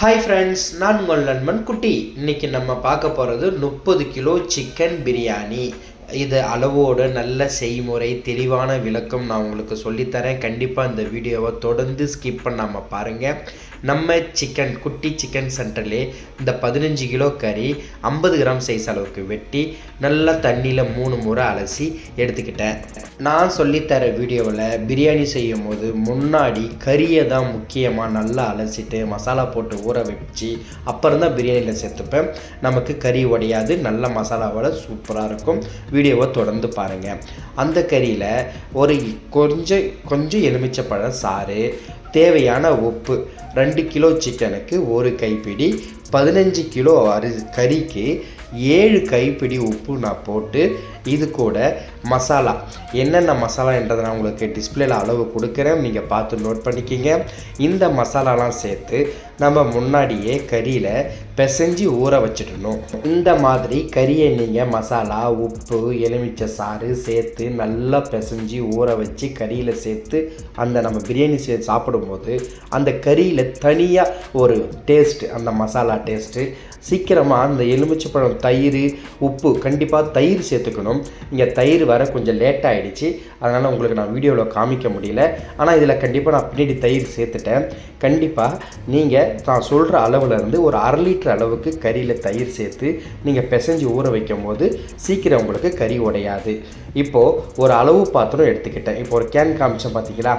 Hi friends நான் உங்கள் நண்பன் குட்டி. இன்னைக்கு நம்ம பார்க்க போகிறது முப்பது கிலோ சிக்கன் பிரியாணி இது அளவோடு நல்ல செய்முறை தெளிவான விளக்கம் நான் உங்களுக்கு சொல்லித்தரேன். கண்டிப்பாக இந்த வீடியோவை தொடர்ந்து ஸ்கிப் பண்ணாமல் பாருங்கள் நம்ம சிக்கன் குட்டி சிக்கன் சென்டர்லே இந்த பதினஞ்சு கிலோ கறி ஐம்பது கிராம் சைஸ் அளவுக்கு வெட்டி நல்லா தண்ணியில் மூணு முறை அலசி எடுத்துக்கிட்டேன். நான் சொல்லித்தர வீடியோவில் பிரியாணி செய்யும் போது முன்னாடி கறியை தான் முக்கியமாக நல்லா அலசிட்டு மசாலா போட்டு ஊற வச்சு அப்புறம் தான் பிரியாணியில் சேர்த்துப்பேன். நமக்கு கறி உடையாது நல்ல மசாலாவோட சூப்பராக இருக்கும். வீடியோவை தொடர்ந்து பாருங்கள் அந்த கறியில் ஒரு கொஞ்சம் கொஞ்சம் எலுமிச்சப்பழம் சாறு தேவையான உப்பு ரெண்டு கிலோ சிக்கனுக்கு ஒரு கைப்பிடி பதினஞ்சு கிலோ அரி கறிக்கு ஏழு கைப்பிடி உப்பு நான் போட்டு இது கூட மசாலா. என்னென்ன மசாலான்றதை நான் உங்களுக்கு டிஸ்பிளேல அளவு கொடுக்குறேன். நீங்கள் பார்த்து நோட் பண்ணிக்கிங்க. இந்த மசாலாலாம் சேர்த்து நம்ம முன்னாடியே கறியில் பிசைஞ்சு ஊற வச்சிடணும். இந்த மாதிரி கறியை நீங்கள் மசாலா உப்பு எலுமிச்சை சாறு சேர்த்து நல்லா பிசைஞ்சு ஊற வச்சு கறியில் சேர்த்து அந்த நம்ம பிரியாணி சே சாப்பிடும்போது அந்த கறியில் தனியாக ஒரு டேஸ்ட் அந்த மசாலா டேஸ்ட்டு சீக்கிரமாக அந்த எலுமிச்சைப்பழம் தயிர் உப்பு கண்டிப்பாக தயிர் சேர்த்துக்கணும். இங்கே தயிர் வர கொஞ்சம் லேட் ஆகிடுச்சு அதனால் உங்களுக்கு நான் வீடியோவில் காமிக்க முடியல. ஆனால் இதில் கண்டிப்பாக நான் பின்னாடி தயிர் சேர்த்துட்டேன். கண்டிப்பாக நீங்கள் நான் சொல்கிற அளவில் இருந்து ஒரு அரை லிட்டர் அளவுக்கு கறியில் தயிர் சேர்த்து நீங்கள் பிசைஞ்சு ஊற வைக்கும் போது சீக்கிரம் உங்களுக்கு கறி உடையாது. இப்போது ஒரு அளவு பாத்திரம் எடுத்துக்கிட்டேன். இப்போ ஒரு கேன் காமிச்சேன் பார்த்தீங்களா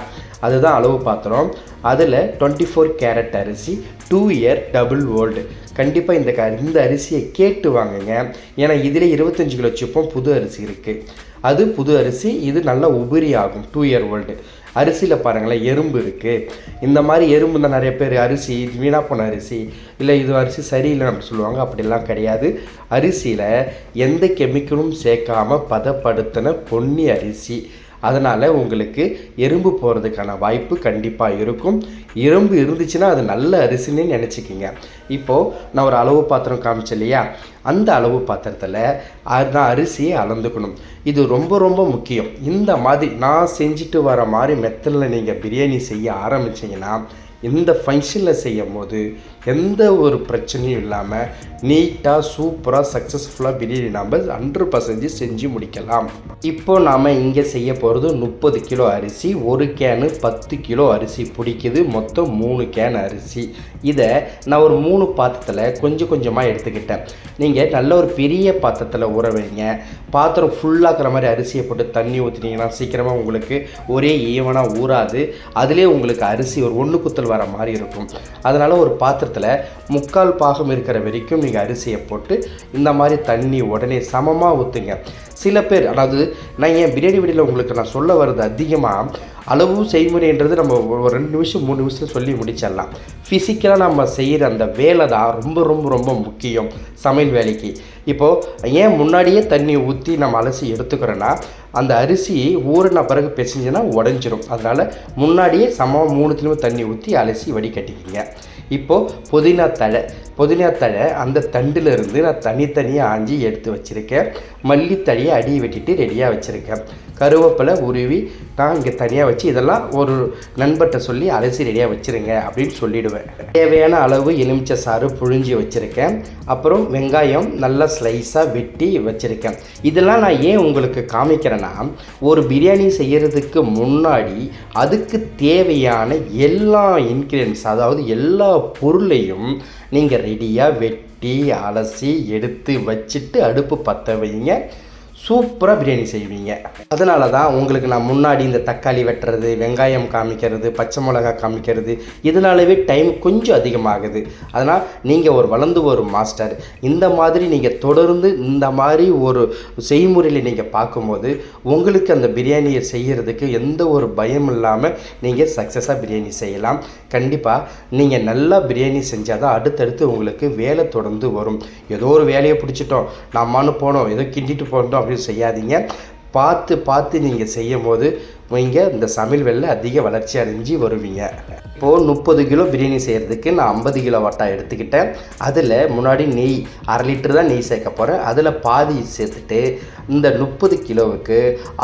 அதுதான் அளவு பாத்திரம். அதில் டுவெண்ட்டி ஃபோர் கேரட் அரிசி டூ இயர் டபுள் ஓல்டு கண்டிப்பாக இந்த க இந்த அரிசியை கேட்டு வாங்குங்க. ஏன்னா இதில் இருபத்தஞ்சி கிலோ சிப்பம் புது அரிசி இருக்குது அது புது அரிசி இது நல்லா உபரி ஆகும் டூ இயர் ஓல்டு அரிசியில் பாருங்களேன் எறும்பு இருக்குது இந்த மாதிரி எறும்பு தான் நிறைய பேர் அரிசி இது வீணாக போன அரிசி இல்லை இது அரிசி சரியில்லை நம்ம சொல்லுவாங்க. அப்படிலாம் கிடையாது. அரிசியில் எந்த கெமிக்கலும் சேர்க்காமல் பதப்படுத்தின பொன்னி அரிசி அதனால் உங்களுக்கு எறும்பு போகிறதுக்கான வாய்ப்பு கண்டிப்பாக இருக்கும். எறும்பு இருந்துச்சுன்னா அது நல்ல அரிசின்னு நினச்சிக்கிங்க. இப்போது நான் ஒரு அளவு பாத்திரம் காமிச்சேன் இல்லையா? அந்த அளவு பாத்திரத்தில் நான் அரிசியை அளந்துக்கணும். இது ரொம்ப ரொம்ப முக்கியம். இந்த மாதிரி நான் செஞ்சுட்டு வர மாதிரி மெத்தடில் நீங்கள் பிரியாணி செய்ய ஆரம்பிச்சிங்கன்னா இந்த ஃபங்க்ஷனில் செய்யும் போது எந்த ஒரு பிரச்சனையும் இல்லாமல் நீட்டாக சூப்பராக சக்ஸஸ்ஃபுல்லாக பிரியாணி நாம் ஹண்ட்ரட் பர்சன்டேஜ் செஞ்சு முடிக்கலாம். இப்போ நாம் இங்கே செய்ய போகிறது முப்பது கிலோ அரிசி ஒரு கேனு பத்து கிலோ அரிசி பிடிக்குது மொத்தம் மூணு கேன் அரிசி. இதை நான் ஒரு மூணு பாத்திரத்தில் கொஞ்சம் கொஞ்சமாக எடுத்துக்கிட்டேன். நீங்கள் நல்ல ஒரு பெரிய பாத்திரத்தில் ஊற வைங்க. பாத்திரம் ஃபுல்லாக்குற மாதிரி அரிசியை போட்டு தண்ணி ஊற்றினீங்கன்னா சீக்கிரமாக உங்களுக்கு ஒரே ஈவனாக ஊறாது. அதிலே உங்களுக்கு அரிசி ஒரு ஒன்று குத்தல் வர மாதிரி இருக்கும். அதனால் ஒரு பாத்திரம் பாத்திரத்தில் முக்கால் பாகம் இருக்கிற வரைக்கும் நீங்கள் அரிசியை போட்டு இந்த மாதிரி தண்ணி உடனே சமமாக ஊற்றுங்க சில பேர் அதாவது நான் ஏன் பிரியாணி வீடியில் உங்களுக்கு நான் சொல்ல வர்றது அதிகமாக அளவு செய்முறைன்றது நம்ம ஒரு ரெண்டு நிமிஷம் மூணு நிமிஷம் சொல்லி முடிச்சிடலாம். ஃபிசிக்கலாக நம்ம செய்கிற அந்த வேலை தான் ரொம்ப ரொம்ப ரொம்ப முக்கியம் சமையல் வேலைக்கு. இப்போது ஏன் முன்னாடியே தண்ணி ஊற்றி நம்ம அலசி எடுத்துக்கிறோன்னா அந்த அரிசி ஊறின பிறகு பிசைஞ்சுன்னா உடஞ்சிரும். அதனால் முன்னாடியே சமமாக மூணுத்துலேயும் தண்ணி ஊற்றி அலசி வடிகட்டிக்கிங்க. இப்போது புதினா தழை புதினா தழை அந்த தண்டிலிருந்து நான் தனித்தனியாக ஆஞ்சி எடுத்து வச்சுருக்கேன். மல்லித்தழையை அடி வெட்டிட்டு ரெடியாக வச்சுருக்கேன். கருவேப்பிலை உருவி நான் இங்கே தனியாக வச்சு இதெல்லாம் ஒரு நண்பர்கிட்ட சொல்லி அலசி ரெடியாக வச்சுருங்க அப்படின்னு சொல்லிவிடுவேன் தேவையான அளவு எலுமிச்சை சாறு புழிஞ்சி வச்சுருக்கேன். அப்புறம் வெங்காயம் நல்லா ஸ்லைஸாக வெட்டி வச்சுருக்கேன். இதெல்லாம் நான் ஏன் உங்களுக்கு காமிக்கிறேன்னா ஒரு பிரியாணி செய்கிறதுக்கு முன்னாடி அதுக்கு தேவையான எல்லா இன்க்ரீடியன்ஸ் அதாவது எல்லா பொருளையும் நீங்கள் ரெடியாக வெட்டி அலசி எடுத்து வச்சுட்டு அடுப்பு பற்ற வைங்க. சூப்பராக பிரியாணி செய்வீங்க. அதனால தான் உங்களுக்கு நான் முன்னாடி இந்த தக்காளி வெட்டுறது வெங்காயம் காமிக்கிறது பச்சை மிளகாய் காமிக்கிறது இதனாலவே டைம் கொஞ்சம் அதிகமாகுது. அதனால் நீங்கள் ஒரு வளர்ந்து வரும் மாஸ்டர் இந்த மாதிரி நீங்கள் தொடர்ந்து இந்த மாதிரி ஒரு செய்முறையில் நீங்கள் பார்க்கும்போது உங்களுக்கு அந்த பிரியாணியை செய்கிறதுக்கு எந்த ஒரு பயம் இல்லாமல் நீங்கள் சக்ஸஸாக பிரியாணி செய்யலாம். கண்டிப்பாக நீங்கள் நல்லா பிரியாணி செஞ்சால் தான் அடுத்தடுத்து உங்களுக்கு வேலை தொடர்ந்து வரும். ஏதோ ஒரு வேலையை பிடிச்சிட்டோம் நம்மானு போனோம் ஏதோ கிண்டிட்டு போனோம் அப்படின்னு செய்யாதீங்க. பார்த்து பார்த்து நீங்கள் செய்யும் போது நீங்கள் இந்த சமையல் வெளில அதிக வளர்ச்சி அடைஞ்சு வருவீங்க. இப்போது முப்பது கிலோ பிரியாணி செய்கிறதுக்கு நான் ஐம்பது கிலோ வட்டா எடுத்துக்கிட்டேன். அதில் முன்னாடி நெய் அரை லிட்டர் தான் நெய் சேர்க்க போகிறேன் அதில் பாதி சேர்த்துட்டு இந்த முப்பது கிலோவுக்கு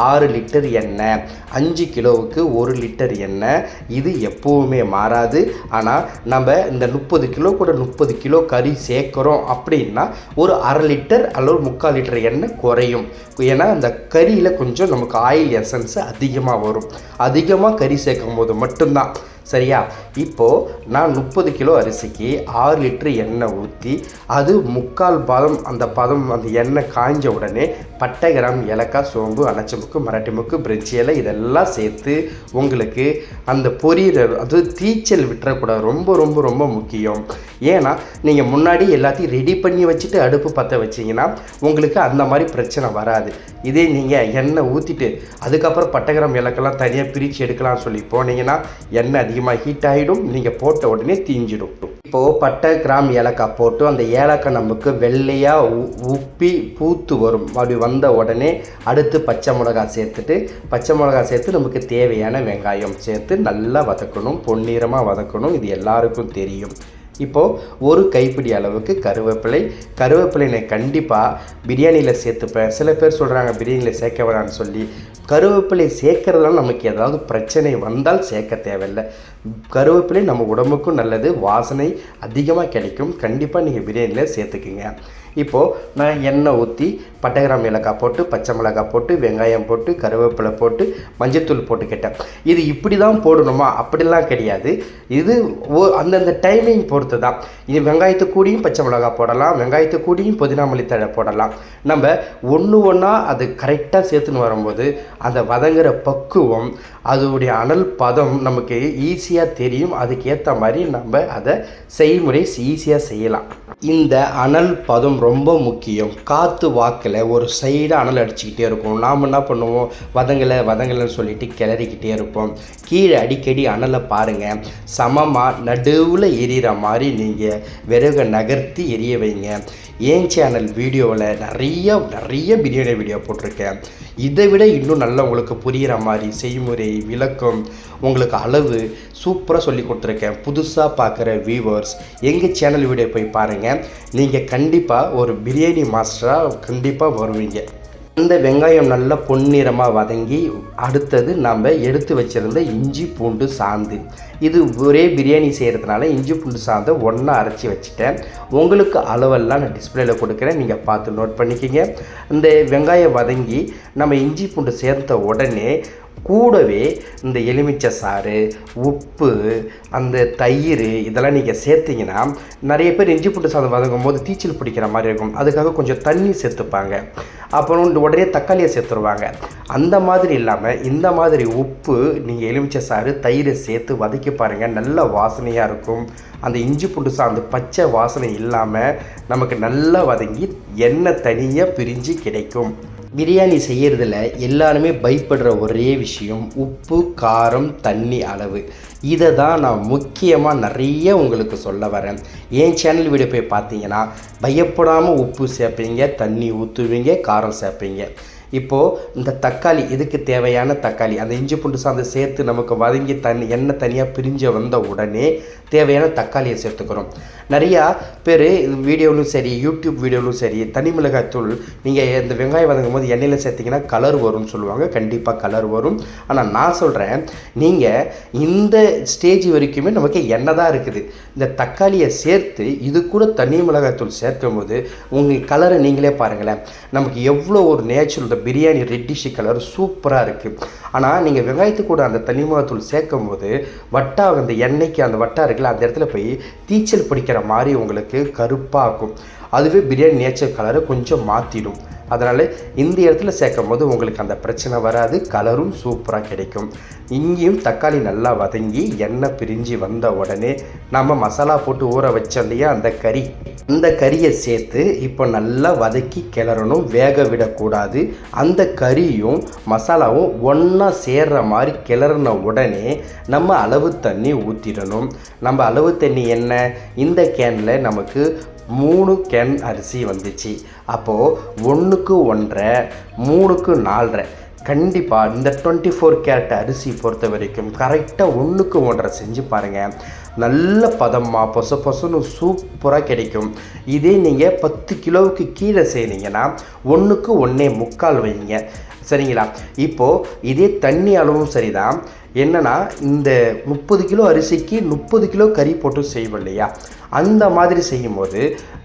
ஆறு லிட்டர் எண்ணெய் அஞ்சு கிலோவுக்கு ஒரு லிட்டர் எண்ணெய். இது எப்போவுமே மாறாது. ஆனால் நம்ம இந்த முப்பது கிலோ கூட முப்பது கிலோ கறி சேர்க்குறோம் அப்படின்னா ஒரு அரை லிட்டர் அல்லது முக்கால் லிட்டர் எண்ணெய் குறையும். ஏன்னா அந்த கறியில் கொஞ்சம் நமக்கு ஆயில் எசன்ஸ் அதிகமாக வரும். அதிகமாக கறி சேர்க்கும் போது மட்டும்தான். சரியா? இப்போது நான் முப்பது கிலோ அரிசிக்கு ஆறு லிட்ரு எண்ணெய் ஊற்றி அது முக்கால் பதம் அந்த பதம் அந்த எண்ணெய் காய்ஞ்ச உடனே பட்டை கிராம் ஏலக்காய் சோம்பு அனச்சமுக்கு மராட்டி முக்கு பிரிஞ்சி இலை இதெல்லாம் சேர்த்து உங்களுக்கு அந்த பொரியிற அது தீச்சல் விட்டுறக்கூடாது. ரொம்ப ரொம்ப ரொம்ப முக்கியம். ஏன்னா நீங்கள் முன்னாடி எல்லாத்தையும் ரெடி பண்ணி வச்சுட்டு அடுப்பு பற்ற வச்சிங்கன்னா உங்களுக்கு அந்த மாதிரி பிரச்சனை வராது. இதே நீங்கள் எண்ணெய் ஊற்றிட்டு அதுக்கப்புறம் பட்டை கிராம் தனியாக பிரித்து எடுக்கலாம்னு சொல்லி போனீங்கன்னா எண்ணெய் அதிகம் அதிகமாக ஹீட் ஆகிடும் நீங்கள் போட்ட உடனே தீஞ்சிடும். இப்போது பட்டை கிராம் ஏலக்காய் போட்டு அந்த ஏலக்காய் நமக்கு வெள்ளையாக உ- உப்பி பூத்து வரும். அப்படி வந்த உடனே அடுத்து பச்சை மிளகாய் சேர்த்துட்டு பச்சை மிளகாய் சேர்த்து நமக்கு தேவையான வெங்காயம் சேர்த்து நல்லா வதக்கணும். பொன்னிறமாக வதக்கணும். இது எல்லாருக்கும் தெரியும். இப்போது ஒரு கைப்பிடி அளவுக்கு கருவேப்பிலை. கருவேப்பிலை நான் கண்டிப்பாக பிரியாணியில் சேர்த்துப்பேன். சில பேர் சொல்கிறாங்க பிரியாணியில் சேர்க்க வேணான்னு சொல்லி. கருவேப்பிலை சேர்க்கறதுனால நமக்கு ஏதாவது பிரச்சனை வந்தால் சேர்க்க தேவையில்லை. கருவேப்பிலை நம்ம உடம்புக்கும் நல்லது வாசனை அதிகமாக கிடைக்கும். கண்டிப்பாக நீங்கள் பிரியாணியில் சேர்த்துக்குங்க. இப்போது நான் எண்ணெய் ஊற்றி பட்டை கிராம் ஏலக்காய் போட்டு பச்சை மிளகாய் போட்டு வெங்காயம் போட்டு கருவேப்பிலை போட்டு மஞ்சத்தூள் போட்டுக்கிட்டேன் இது இப்படி தான் போடணுமா? அப்படிலாம் கிடையாது. இது ஓ- அந்தந்த டைமிங் பொறுத்து தான் இது வெங்காயத்து கூடியும் பச்சை மிளகாய் போடலாம் வெங்காயத்து கூடியும் புதினா மல்லித்தழை போடலாம். நம்ம ஒன்று ஒன்றா அது கரெக்டாக சேர்த்துன்னு வரும்போது அந்த வதங்குற பக்குவம் அதோடைய அனல் பதம் நமக்கு ஈஸியாக தெரியும். அதுக்கேற்ற மாதிரி நம்ம அதை செய்முறை ஈஸியாக செய்யலாம். இந்த அனல் பதம் ரொம்ப முக்கியம். காற்று வாக்கில் ஒரு சைடாக அனல் அடிச்சுக்கிட்டே இருக்கும். நாம் என்ன பண்ணுவோம்? வதங்கலை வதங்கலைன்னு சொல்லிட்டு கிளறிக்கிட்டே இருப்போம். கீழே அடிக்கடி அனலை பாருங்கள் சமமாக நடுவில் எரியிற மாதிரி நீங்கள் விறகை நகர்த்தி எரிய வைங்க. ஏன் சேனல் வீடியோவில் நிறைய நிறைய பிரியாணி வீடியோ போட்டிருக்கேன். இதை விட இன்னும் நல்லா உங்களுக்கு புரிகிற மாதிரி செய்முறை விளக்கம் உங்களுக்கு அளவு சூப்பராக சொல்லி கொடுத்துருக்கேன். புதுசாக பார்க்குற வியூவர்ஸ் எங்கள் சேனல் வீடியோ போய் பாருங்கள் நீங்கள் கண்டிப்பாக ஒரு பிரியாணி மாஸ்டராக கண்டிப்பாக வருவீங்க. அந்த வெங்காயம் நல்லா பொன்னிறமாக வதங்கி அடுத்தது நம்ம எடுத்து வச்சிருந்த இஞ்சி பூண்டு சாந்து. இது ஒரே பிரியாணி செய்கிறதுனால இஞ்சி பூண்டு சாந்தை ஒன்றா அரைச்சி வச்சுட்டேன். உங்களுக்கு அளவெல்லாம் நான் டிஸ்பிளேல கொடுக்குறேன். நீங்கள் பார்த்து நோட் பண்ணிக்கிங்க. இந்த வெங்காயம் வதங்கி நம்ம இஞ்சி பூண்டு சேர்த்த உடனே கூடவே இந்த எலுமிச்சை சாறு உப்பு அந்த தயிர் இதெல்லாம் நீங்கள் சேர்த்தீங்கன்னா நிறைய பேர் இஞ்சி பூண்டு சாதம் வதங்கும் போது தீச்சல் பிடிக்கிற மாதிரி இருக்கும். அதுக்காக கொஞ்சம் தண்ணி சேர்த்துப்பாங்க. அப்புறம் உடனே தக்காளியை சேர்த்துருவாங்க. அந்த மாதிரி இல்லாமல் இந்த மாதிரி உப்பு நீங்கள் எலுமிச்சை சாறு தயிரை சேர்த்து வதக்கி பாருங்கள் நல்ல வாசனையாக இருக்கும். அந்த இஞ்சி பூண்டு அந்த பச்சை வாசனை இல்லாமல் நமக்கு நல்லா வதங்கி எண்ணெய் தனியாக பிரிஞ்சு கிடைக்கும். பிரியாணி செய்கிறதுல எல்லாருமே பயப்படுற ஒரே விஷயம் உப்பு காரம் தண்ணி அளவு. இதை தான் நான் முக்கியமாக நிறைய உங்களுக்கு சொல்ல வரேன். என் சேனல் வீடியோ போய் பார்த்தீங்கன்னா பயப்படாமல் உப்பு சேர்ப்பீங்க தண்ணி ஊற்றுவீங்க காரம் சேர்ப்பீங்க. இப்போது இந்த தக்காளி இதுக்கு தேவையான தக்காளி? அந்த இஞ்சி பூண்டு சாந்து சேர்த்து நமக்கு வதங்கி தண்ணி எண்ணெய் தனியாக பிரிஞ்சு வந்த உடனே தேவையான தக்காளியை சேர்த்துக்கிறோம். நிறையா பேர் வீடியோவிலும் சரி யூடியூப் வீடியோவிலும் சரி தனி மிளகாய் தூள் நீங்கள் இந்த வெங்காயம் வதங்கும் போது எண்ணெயில் சேர்த்திங்கன்னா கலர் வரும்னு சொல்லுவாங்க. கண்டிப்பாக கலர் வரும். ஆனால் நான் சொல்கிறேன் நீங்கள் இந்த ஸ்டேஜ் வரைக்குமே நமக்கு எண்ணெய் தான் இருக்குது. இந்த தக்காளியை சேர்த்து இது கூட தனி மிளகாய் தூள் சேர்க்கும் போது உங்கள் கலரை நீங்களே பாருங்களேன். நமக்கு எவ்வளோ ஒரு நேச்சுரல் பிரியாணி ரெட்டிஷ் கலர் சூப்பராக இருக்குது ஆனால் நீங்கள் வெங்காயத்து கூட அந்த தனி மிளகாய் சேர்க்கும் போது வட்டா அந்த எண்ணெய்க்கு அந்த வட்டா இருக்குல்ல அந்த இடத்துல போய் தீச்சல் பிடிக்கிற மாதிரி உங்களுக்கு கருப்பாக இருக்கும். அதுவே பிரியாணி நேச்சர் கலரை கொஞ்சம் மாற்றிடும் அதனால் இந்த இடத்துல சேர்க்கும் போது உங்களுக்கு அந்த பிரச்சனை வராது கலரும் சூப்பராக கிடைக்கும். இங்கேயும் தக்காளி நல்லா வதங்கி எண்ணெய் பிரிஞ்சு வந்த உடனே நம்ம மசாலா போட்டு ஊற வச்சோம் இல்லையா அந்த கறி. அந்த கறியை சேர்த்து இப்போ நல்லா வதக்கி கிளறணும் வேக விடக்கூடாது. அந்த கறியும் மசாலாவும் ஒன்றா சேர்ற மாதிரி கிளறின உடனே நம்ம அளவு தண்ணி ஊற்றிடணும் நம்ம அளவு தண்ணி என்ன? இந்த கேனில் நமக்கு மூணு கேன் அரிசி வந்துச்சு. அப்போது ஒன்றுக்கு ஒன்றரை மூணுக்கு நாலரை. கண்டிப்பாக இந்த டுவெண்ட்டி ஃபோர் கேரட் அரிசி பொறுத்த வரைக்கும் கரெக்டாக ஒன்றுக்கு ஒன்றரை செஞ்சு பாருங்கள் நல்ல பதமாக பொச பொசன்னு சூப்பராக கிடைக்கும். இதே நீங்கள் பத்து கிலோவுக்கு கீழே செய்கிறீங்கன்னா ஒன்றுக்கு ஒன்றே முக்கால் வைங்க. சரிங்களா? இப்போது இதே தண்ணி அளவும் சரிதான். என்னென்னா இந்த முப்பது கிலோ அரிசிக்கு முப்பது கிலோ கறி போட்டு செய்வோம் இல்லையா? அந்த மாதிரி செய்யும்போது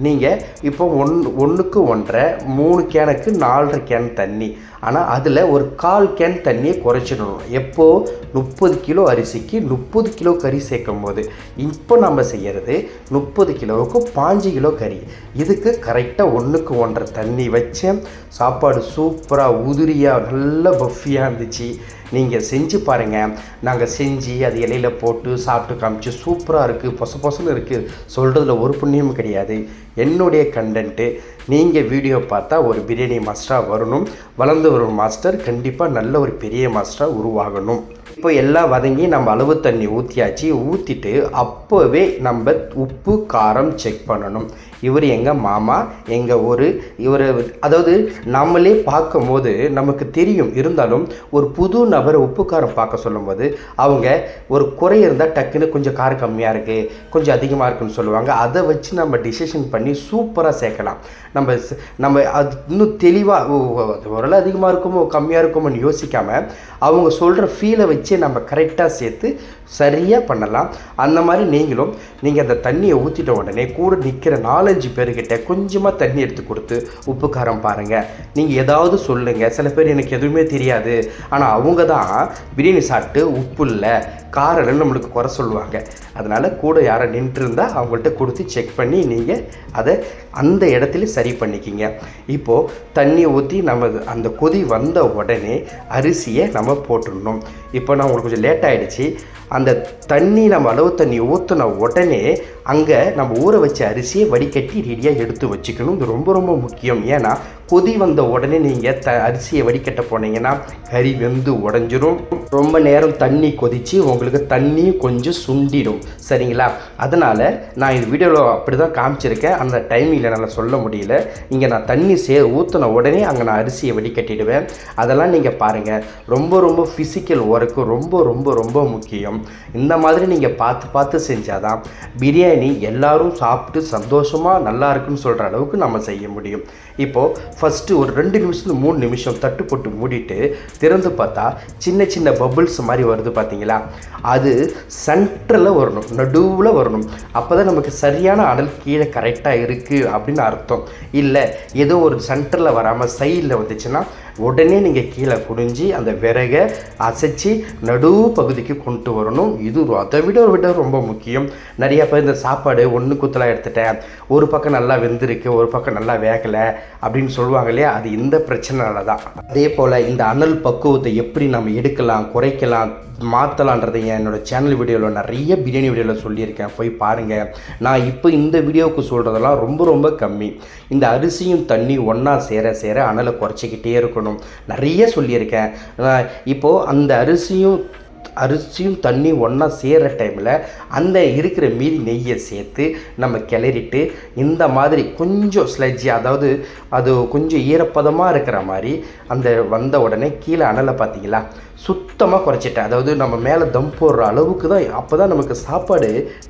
நீங்கள் இப்போ ஒன் ஒன்றுக்கு ஒன்றரை மூணு கேனுக்கு நாலரை கேன் தண்ணி. ஆனால் அதில் ஒரு கால் கேன் தண்ணியை குறைச்சிடணும். எப்போது முப்பது கிலோ அரிசிக்கு முப்பது கிலோ கறி சேர்க்கும் போது இப்போ நம்ம செய்கிறது முப்பது கிலோவுக்கு பாஞ்சு கிலோ கறி. இதுக்கு கரெக்டாக ஒன்றுக்கு ஒன்றரை தண்ணி வச்சேன். சாப்பாடு சூப்பராக உதிரியாக நல்ல பஃபியாக இருந்துச்சு. நீங்கள் செஞ்சு பாருங்கள் நாங்கள் செஞ்சு அது இலையில் போட்டு சாப்பிட்டு காமிச்சு சூப்பராக இருக்குது பொச பொசன்னு இருக்குது சொல்கிறதுல ஒரு புண்ணியமும் கிடையாது. என்னுடைய கண்டென்ட்டு நீங்கள் வீடியோ பார்த்தா ஒரு பிரியாணி மாஸ்டராக வரணும். வளர்ந்து வரும் மாஸ்டர் கண்டிப்பாக நல்ல ஒரு பெரிய மாஸ்டராக உருவாகணும். இப்போ எல்லாம் வதங்கி நம்ம அளவு தண்ணி ஊற்றியாச்சு ஊற்றிட்டு அப்போவே நம்ம உப்பு காரம் செக் பண்ணணும். இவர் எங்கள் மாமா எங்கள் ஒரு இவர் அதாவது நம்மளே பார்க்கும்போது நமக்கு தெரியும். இருந்தாலும் ஒரு புது நபரை உப்பு காரம் பார்க்க சொல்லும்போது அவங்க ஒரு குறை இருந்தால் டக்குன்னு கொஞ்சம் காரம் கம்மியாக இருக்குது கொஞ்சம் அதிகமாக இருக்குன்னு சொல்லுவாங்க. அதை வச்சு நம்ம டிசிஷன் பண்ணி சூப்பராக சேர்க்கலாம். நம்ம நம்ம அது இன்னும் தெளிவாக ஓரளவு அதிகமாக இருக்குமோ கம்மியாக இருக்குமோன்னு யோசிக்காமல் அவங்க சொல்கிற ஃபீலை வச்சு நம்ம கரெக்டாக சேர்த்து சரியாக பண்ணலாம். அந்த மாதிரி நீங்களும் நீங்கள் அந்த தண்ணியை ஊற்றிட்ட உடனே கூட நிற்கிற நாலஞ்சு பேர்கிட்ட கொஞ்சமாக தண்ணி எடுத்து கொடுத்து உப்பு காரம் பாருங்கள் நீங்கள் ஏதாவது சொல்லுங்கள் சில பேர் எனக்கு எதுவுமே தெரியாது. ஆனால் அவங்க தான் பிரியாணி சாப்பிட்டு உப்பு இல்லை காரம் இல்லைன்னு நம்மளுக்கு குறை சொல்லுவாங்க. அதனால் கூட யாரை நின்றுருந்தா அவங்கள்ட்ட கொடுத்து செக் பண்ணி நீங்கள் அதை அந்த இடத்துல சரி பண்ணிக்கிங்க. இப்போது தண்ணியை ஊற்றி நம்ம அந்த கொதி வந்த உடனே அரிசியை நம்ம போட்டுடணும். இப்போ நான் உங்களுக்கு கொஞ்சம் லேட் ஆகிடுச்சி அந்த தண்ணி நம்ம அளவு தண்ணி ஊற்றின உடனே அங்கே நம்ம ஊற வச்ச அரிசியை வடிகட்டி ரெடியாக எடுத்து வச்சுக்கணும். இது ரொம்ப ரொம்ப முக்கியம். ஏன்னா கொதி வந்த உடனே நீங்கள் த அரிசியை வடிகட்ட போனீங்கன்னா கறி வெந்து உடஞ்சிரும். ரொம்ப நேரம் தண்ணி கொதித்து உங்களுக்கு தண்ணி கொஞ்சம் சுண்டிடும். சரிங்களா? அதனால் நான் இது வீடியோவில் அப்படி தான் காமிச்சிருக்கேன். அந்த டைமிங்கில் என்னால் சொல்ல முடியல. இங்கே நான் தண்ணி சே ஊற்றின உடனே அங்கே நான் அரிசியை வடிகட்டிடுவேன். அதெல்லாம் நீங்கள் பாருங்கள் ரொம்ப ரொம்ப ஃபிசிக்கல் ஒர்க்கு ரொம்ப ரொம்ப ரொம்ப முக்கியம். இந்த மாதிரி நீங்கள் பார்த்து பார்த்து செஞ்சால் தான் பிரியாணி எல்லாரும் சாப்பிட்டு சந்தோஷமாக நல்லா இருக்குன்னு சொல்கிற அளவுக்கு நம்ம செய்ய முடியும். இப்போது ஃபஸ்ட்டு ஒரு ரெண்டு நிமிஷத்துல மூணு நிமிஷம் தட்டு போட்டு மூடிட்டு திறந்து பார்த்தா சின்ன சின்ன பபுள்ஸ் மாதிரி வருது பார்த்தீங்களா அது சென்டரில் வரணும் நடுவில் வரணும். அப்போ தான் நமக்கு சரியான அடல் கீழே கரெக்டாக இருக்குது அப்படின்னு அர்த்தம். இல்லை ஏதோ ஒரு சென்டரில் வராமல் சைடில் வந்துச்சுன்னா உடனே நீங்கள் கீழே குடிஞ்சி அந்த விறகை அசைச்சு நடு பகுதிக்கு கொண்டு வரணும். இது அதை விட ஒரு விட ரொம்ப முக்கியம். நிறைய பேர் இந்த சாப்பாடு ஒன்று குத்தலாக எடுத்துட்டேன். ஒரு பக்கம் நல்லா வெந்திருக்கு ஒரு பக்கம் நல்லா வேகலை அப்படின்னு சொல்லுவாங்க இல்லையா? அது இந்த பிரச்சனைனால தான் அதே போல் இந்த அனல் பக்குவத்தை எப்படி நம்ம எடுக்கலாம் குறைக்கலாம் மாற்றலான்றதை என்னோட சேனல் வீடியோவில் நிறைய பிரியாணி வீடியோவில் சொல்லியிருக்கேன். போய் பாருங்கள் நான் இப்போ இந்த வீடியோவுக்கு சொல்கிறதெல்லாம் ரொம்ப ரொம்ப கம்மி. இந்த அரிசியும் தண்ணி ஒன்றா சேர சேர அனலை குறைச்சிக்கிட்டே இருக்கணும். நிறைய சொல்லியிருக்கேன். இப்போது அந்த அரிசியும் அரிசியும் தண்ணி ஒன்றா சேர்கிற டைமில் அந்த இருக்கிற மீதி நெய்யை சேர்த்து நம்ம கிளறிட்டு இந்த மாதிரி கொஞ்சம் ஸ்லெஜ்ஜி அதாவது அது கொஞ்சம் ஈரப்பதமாக இருக்கிற மாதிரி அந்த வந்த உடனே கீழே அனலை பார்த்தீங்களா? சுத்தமாக குறைச்சிட்டேன். அதாவது நம்ம மேலே தம் போடுற அளவுக்கு தான் அப்போ தான் நமக்கு சாப்பாடு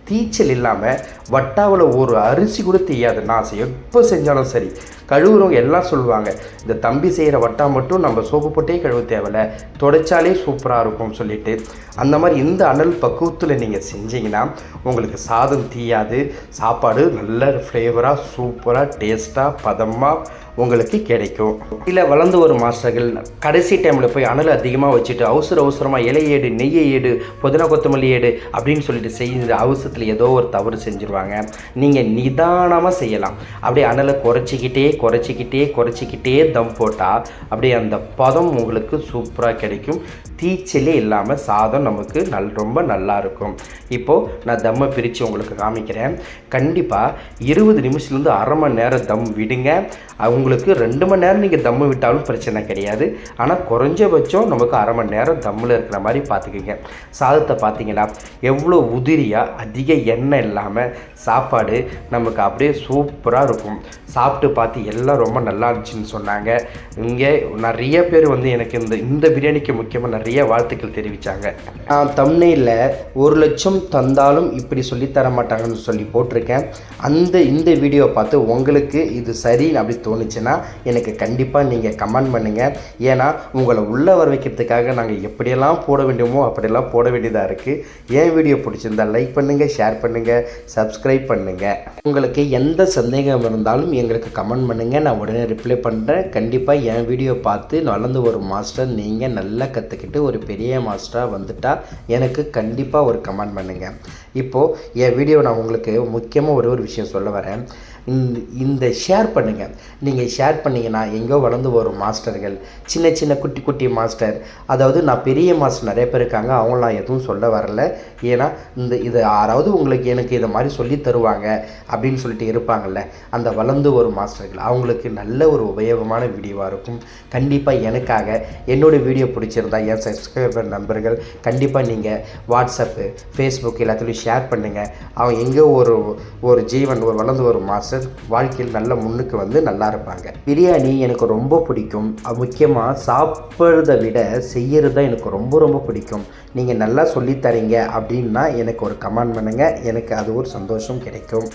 தீச்சல் இல்லாமல் வட்டாவில் ஒரு அரிசி கூட தெரியாது நான் எப்போ செஞ்சாலும் சரி. கழுவுறவங்க எல்லாம் சொல்லுவாங்க இந்த தம்பி செய்கிற வட்டா மட்டும் நம்ம சோப்பு போட்டே கழுவ தேவையில்ல. தொடச்சாலே சூப்பராக இருக்கும் சொல்லிட்டு அந்த மாதிரி இந்த அனல் பக்குவத்தில் நீங்கள் செஞ்சீங்கன்னா உங்களுக்கு சாதம் தீயாது சாப்பாடு நல்ல ஃப்ளேவராக சூப்பராக டேஸ்ட்டாக பதமாக உங்களுக்கு கிடைக்கும். இல்லை வளர்ந்து வரும் மாஸ்டர்கள் கடைசி டைமில் போய் அனல் அதிகமாக வச்சுட்டு அவசர அவசரமாக இலை ஏடு நெய்யை ஏடு புதினா கொத்தமல்லி ஏடு அப்படின்னு சொல்லிட்டு செய்ய அவசரத்தில் ஏதோ ஒரு தவறு செஞ்சுருவாங்க. நீங்கள் நிதானமாக செய்யலாம். அப்படியே அனலை குறைச்சிக்கிட்டே குறைச்சிக்கிட்டே குறைச்சிக்கிட்டே தம் போட்டால் அப்படியே அந்த பதம் உங்களுக்கு சூப்பராக கிடைக்கும். தீச்சலே இல்லாமல் சாதம் நமக்கு நல் ரொம்ப நல்லா இருக்கும். இப்போது நான் தம்மை பிரித்து உங்களுக்கு காமிக்கிறேன். கண்டிப்பாக இருபது நிமிஷத்துலேருந்து அரை மணி நேரம் தம் விடுங்க. அவங்க உங்களுக்கு ரெண்டு மணி நேரம் நீங்கள் தம்மு விட்டாலும் பிரச்சனை கிடையாது. ஆனால் குறைஞ்சபட்சம் நமக்கு அரை மணி நேரம் தம்மில் இருக்கிற மாதிரி பார்த்துக்குங்க. சாதத்தை பார்த்தீங்கன்னா எவ்வளோ உதிரியாக அதிக எண்ணெய் இல்லாமல் சாப்பாடு நமக்கு அப்படியே சூப்பராக இருக்கும். சாப்பிட்டு பார்த்து எல்லாம் ரொம்ப நல்லா இருந்துச்சுன்னு சொன்னாங்க. இங்கே நிறைய பேர் வந்து எனக்கு இந்த இந்த பிரியாணிக்கு முக்கியமாக நிறைய வாழ்த்துக்கள் தெரிவித்தாங்க நான் தம்னையில் ஒரு லட்சம் தந்தாலும் இப்படி சொல்லித்தர மாட்டாங்கன்னு சொல்லி போட்டிருக்கேன். அந்த இந்த வீடியோ பார்த்து உங்களுக்கு இது சரின்னு அப்படி இருந்துச்சுன்னா எனக்கு கண்டிப்பாக நீங்கள் கமெண்ட் பண்ணுங்கள் ஏன்னா உங்களை உள்ளே வர வைக்கிறதுக்காக நாங்கள் எப்படியெல்லாம் போட வேண்டுமோ அப்படியெல்லாம் போட வேண்டியதாக இருக்குது என் வீடியோ பிடிச்சிருந்தா லைக் பண்ணுங்கள் ஷேர் பண்ணுங்கள் சப்ஸ்கிரைப் பண்ணுங்கள் உங்களுக்கு எந்த சந்தேகம் இருந்தாலும் எங்களுக்கு கமெண்ட் பண்ணுங்கள் நான் உடனே ரிப்ளை பண்ணுறேன் கண்டிப்பாக என் வீடியோ பார்த்து வளர்ந்து ஒரு மாஸ்டர் நீங்கள் நல்லா கற்றுக்கிட்டு ஒரு பெரிய மாஸ்டராக வந்துட்டால் எனக்கு கண்டிப்பாக ஒரு கமெண்ட் பண்ணுங்கள் இப்போது என் வீடியோ நான் உங்களுக்கு முக்கியமாக ஒரு ஒரு விஷயம் சொல்ல வரேன். இந்த இந்த ஷேர் பண்ணுங்கள் நீங்கள் ஷேர் பண்ணிங்கன்னா எங்கோ வளர்ந்து வரும் மாஸ்டர்கள் சின்ன சின்ன குட்டி குட்டி மாஸ்டர் அதாவது நான் பெரிய மாஸ்டர் நிறைய பேர் இருக்காங்க அவங்களாம் எதுவும் சொல்ல வரல. ஏன்னா இந்த இது யாராவது உங்களுக்கு எனக்கு இதை மாதிரி சொல்லி தருவாங்க அப்படின்னு சொல்லிட்டு இருப்பாங்கல்ல அந்த வளர்ந்து வரும் மாஸ்டர்கள் அவங்களுக்கு நல்ல ஒரு உபயோகமான வீடியோவாக இருக்கும். கண்டிப்பாக எனக்காக என்னோடய வீடியோ பிடிச்சிருந்தா என் சப்ஸ்கிரைபர் நண்பர்கள் கண்டிப்பாக நீங்கள் வாட்ஸ்அப்பு ஃபேஸ்புக் எல்லாத்துலேயும் ஷேர் பண்ணுங்கள் அவன் எங்கே ஒரு ஒரு ஜீவன் ஒரு வளர்ந்து வரும் மாஸ்டர். வாழ்க்கையில் நல்ல முன்னுக்கு வந்து நல்லா இருப்பாங்க. பிரியாணி எனக்கு ரொம்ப பிடிக்கும். முக்கியமாக சாப்பிட்றத விட செய்யறது தான் எனக்கு ரொம்ப ரொம்ப பிடிக்கும். நீங்கள் நல்லா சொல்லித்தரீங்க அப்படின்னா எனக்கு ஒரு கமெண்ட் பண்ணுங்கள் எனக்கு அது ஒரு சந்தோஷம் கிடைக்கும்.